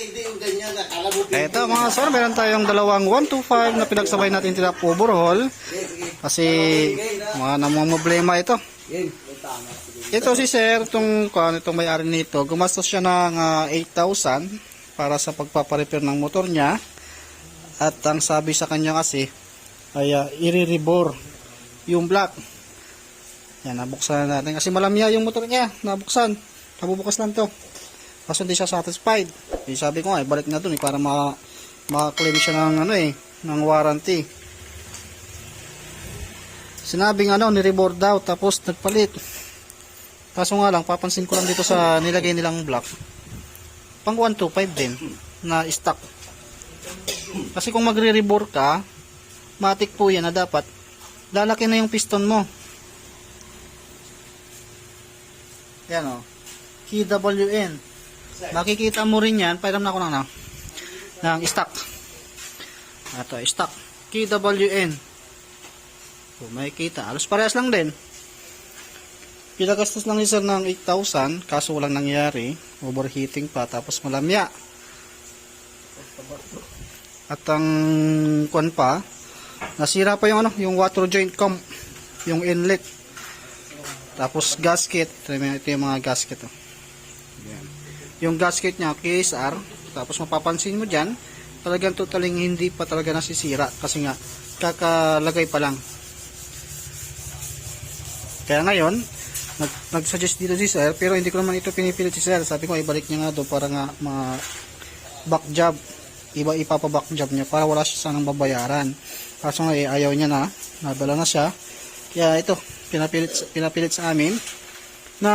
Hindi yung ganyan, akala mo Ito mga sir, meron tayong dalawang 125 na pinagsabay natin tila overhaul. Kasi mga namumblema ito. Ito si sir, itong, kung itong may-ari nito, gumastos siya ng ah, 8,000 para sa pagpaparepair ng motor niya. At ang sabi sa kanya kasi, ay uh, i-rebore yung black. Yan, nabuksan na natin. Kasi malamya yung motor niya, nabuksan. Nabubukas lang to. Kaso hindi siya satisfied. Eh, sabi ko nga, eh, balik na dun eh, para ma maka-claim siya ng ano eh, ng warranty. Sinabing ano, ni-reboard daw, tapos nagpalit. Kaso nga lang, papansin ko lang dito sa nilagay nilang block. Pang 125 din, na stock. Kasi kung magre-rebore ka, matik po yan na dapat, lalaki na yung piston mo. Yan o. KWN. Makikita mo rin yan, pairam na ako ng, ano, ng stock. Ito, stock. KWN. So, makikita. Alos parehas lang din. Pinagastos lang ni sir ng 8,000, kaso walang nangyari. Overheating pa, tapos malamya. At ang kwan pa, nasira pa yung ano, yung water joint com, yung inlet. Tapos gasket, ito yung mga gasket. Oh. Yung gasket niya, KSR, tapos mapapansin mo dyan, talagang totaling hindi pa talaga nasisira kasi nga kakalagay pa lang. Kaya ngayon, nag, nag-suggest dito si sir, pero hindi ko naman ito pinipilit si sir. Sabi ko, ibalik niya nga doon para nga ma back job. Iba ipapaback job niya para wala siya sanang babayaran. Kaso nga, eh, ayaw niya na. Nadala na siya. Kaya ito, pinapilit, pinapilit sa amin na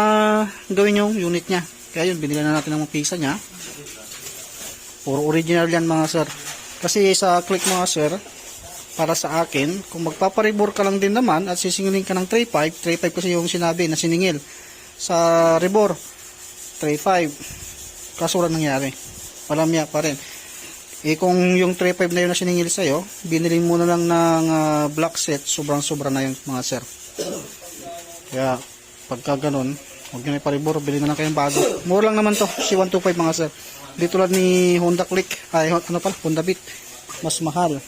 gawin yung unit niya. Kaya yun, binila na natin ng pisa niya. Puro original yan mga sir. Kasi sa click mga sir, para sa akin, kung magpaparibor ka lang din naman at sisingilin ka ng 3.5, 3.5 kasi yung sinabi na siningil sa rebor, 3.5. Kaso wala nangyari. Malamya pa rin. Eh kung yung 3.5 na yun na siningil sa'yo, binili mo na lang ng ah, black set, sobrang sobra na yung mga sir. Kaya, pagka ganun, huwag nyo na iparibor, bili na lang kayong bago. Mura lang naman to, si 125 mga sir. Di tulad ni Honda Click, ay ano pala, Honda Beat, mas mahal.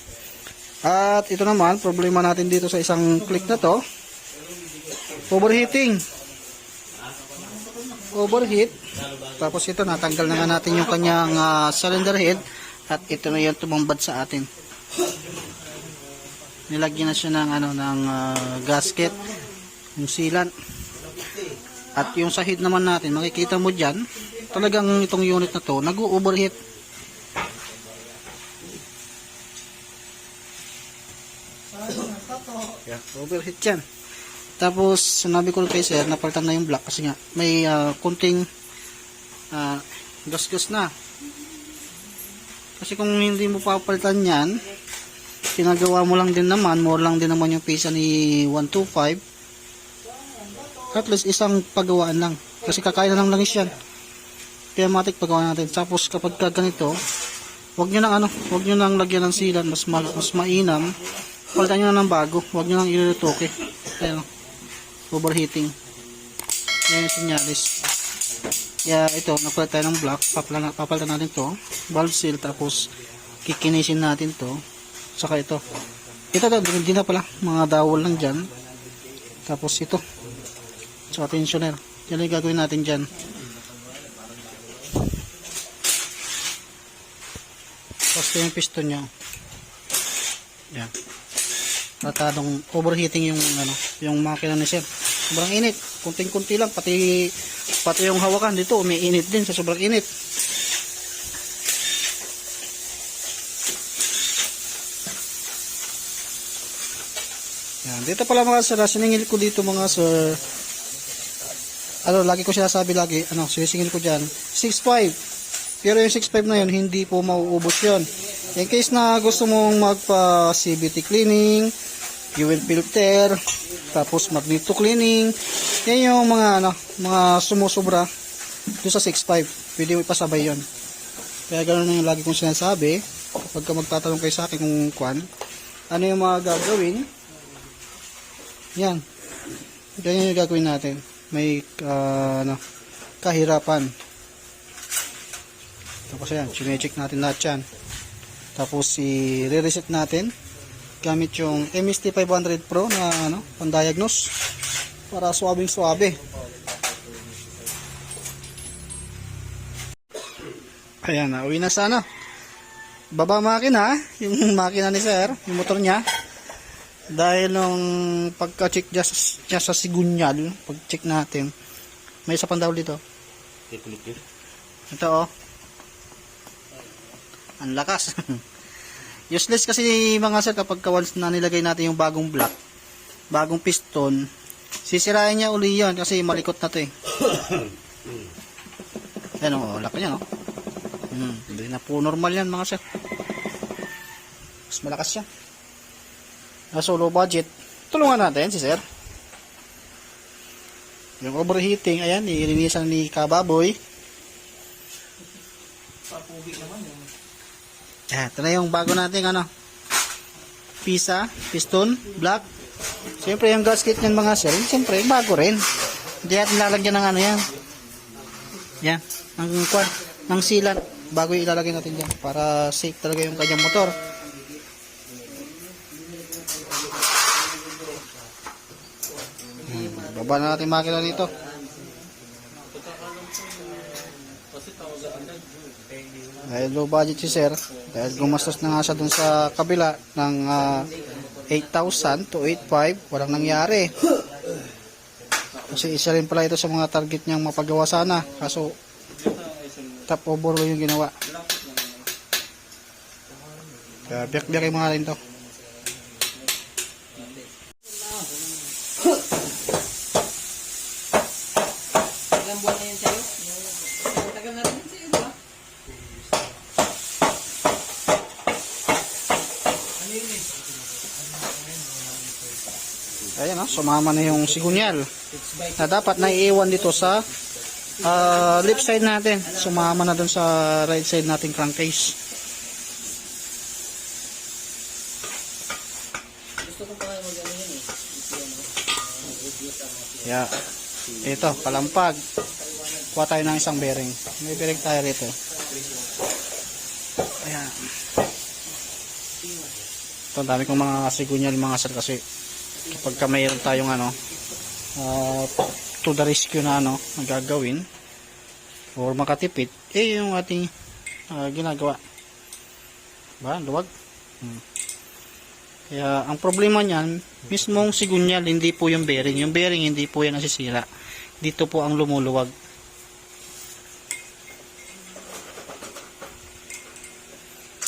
At ito naman, problema natin dito sa isang click na to, overheating. Overheat. Tapos ito, natanggal na nga natin yung kanyang ah, cylinder head. At ito na yung tumambad sa atin. Nilagyan na siya ng, ano, ng ah, gasket, yung sealant. At yung sa head naman natin, makikita mo dyan, talagang itong unit na to, nag-overheat. Yeah, overheat yan. Tapos, sinabi ko kay sir, napalitan na yung block kasi nga, may ah, kunting ah, gas-gas na. Kasi kung hindi mo papalitan yan, pinagawa mo lang din naman, more lang din naman yung pisa ni 125. At least isang pagawaan lang. Kasi kakain na lang langis yan. Kaya matik pagawa natin. Tapos kapag ka ganito, wag nyo nang ano, wag nyo nang lagyan ng silan, mas, ma mas mainam. Palitan nyo na ng bago, wag nyo nang ilulutoke. Ayan, overheating. Yan yung sinyalis. Kaya ito, nagpalit tayo ng block, papalitan, papalitan natin to, valve seal, tapos kikinisin natin to, saka ito. Ito to, hindi na pala, mga dowel lang dyan. Tapos ito, saka tensioner. Yan yung gagawin natin dyan. Ito yung piston niya. Yan. Tratadong overheating yung ano, yung makina ni sir. Sobrang init. Kunting-kunti lang pati pati yung hawakan dito umiinit din sa sobrang init. Yan. Dito pala mga sir, siningil ko dito mga sir. Ano, lagi ko sinasabi lagi, ano, sinisingil ko dyan. 6.5. Pero yung 6.5 na yun, hindi po mauubos yun. In case na gusto mong magpa CVT cleaning, fuel filter, tapos magneto cleaning, yan yung mga ano, mga sumusobra doon sa 6.5. Pwede mo ipasabay yon. Kaya ganoon na yung lagi kong sinasabi, kapag ka magtatanong kayo sa akin kung kwan, ano yung mga gagawin, yan. Ganyan yung gagawin natin. May ah, ano, kahirapan. Tapos yan, chinecheck natin lahat yan. Tapos i-reset natin gamit yung MST500 Pro na ano, pang-diagnose para suwabing suwabe. Ayan, nauwi na sana. Baba makina, yung makina ni sir, yung motor niya. Dahil nung pagka-check niya, niya sa sigunyal, pag-check natin, may isa pang daw dito. Ito oh. Ang lakas. Useless kasi mga sir kapag ka once na nilagay natin yung bagong block, bagong piston, sisirain niya uli yun kasi malikot na to eh. Yan o, laki niya no. Hmm, hindi na po normal yan mga sir. Mas malakas siya. Nasa low budget. Tulungan natin si sir. Yung overheating, ayan, nilinisan ni Kababoy. Ah, ito na yung bago nating ano. Pisa, piston, black. Siyempre yung gasket niyan mga sir, siyempre bago rin. Hindi natin lalagyan ng ano yan. Yan, ng kwan, ng sealant bago ilalagay natin yan para safe talaga yung kanyang motor. Baba na natin makina dito. Dahil low budget si sir, dahil gumastos na nga siya dun sa kabila ng ah, 8,000 to 8,500, walang nangyari. Kasi isa rin pala ito sa mga target niyang mapagawa sana. Kaso, top over yung ginawa. Kaya biyak-biyakin mo nga rin to. Ilang buwan na yun sa'yo? Yung tagal na rin yun sa'yo, di ba? Ayan oh, sumama na yung sigunyal. Na dapat naiiwan dito sa ah, left side natin. Sumama na dun sa right side nating crankcase. Eh. Yeah. Ito, palampag. Kuha tayo ng isang bearing. May bearing tayo rito. Ito, ang dami kong mga sigunyal mga sir kasi kapag ka mayroon tayong ano uh, to the rescue na ano na gagawin or makatipid eh yung ating ah, ginagawa. Ba luwag? Hmm. kaya ang problema niyan mismong sigunyal hindi po yung bearing. Yung bearing hindi po yan nasisira. Dito po ang lumuluwag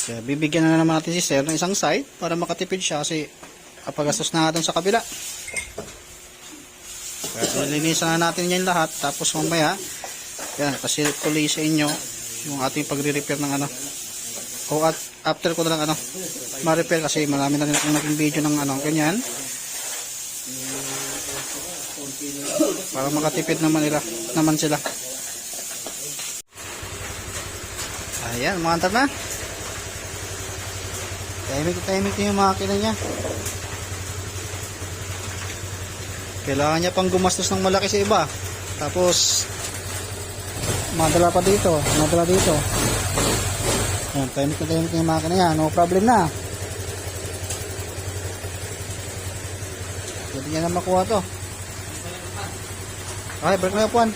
kaya bibigyan na naman natin si sir ng isang side para makatipid siya kasi kapagastos na natin sa kabila. Kaya linisan na natin yan lahat tapos mamaya yan kasi tuloy sa inyo yung ating pagre-repair ng ano. O at after ko na lang ano ma-repair kasi marami na rin akong naging video ng ano ganyan. Para makatipid naman nila naman sila. Ayan umantar na tahimik tahimik na yung makina niya. Kailangan niya pang gumastos ng malaki sa iba. Tapos madala pa dito madala dito. Ayan tahimik na tahimik na yung makina niya. No problem na. Pwede niya na makuha to. Ay break na yung puwan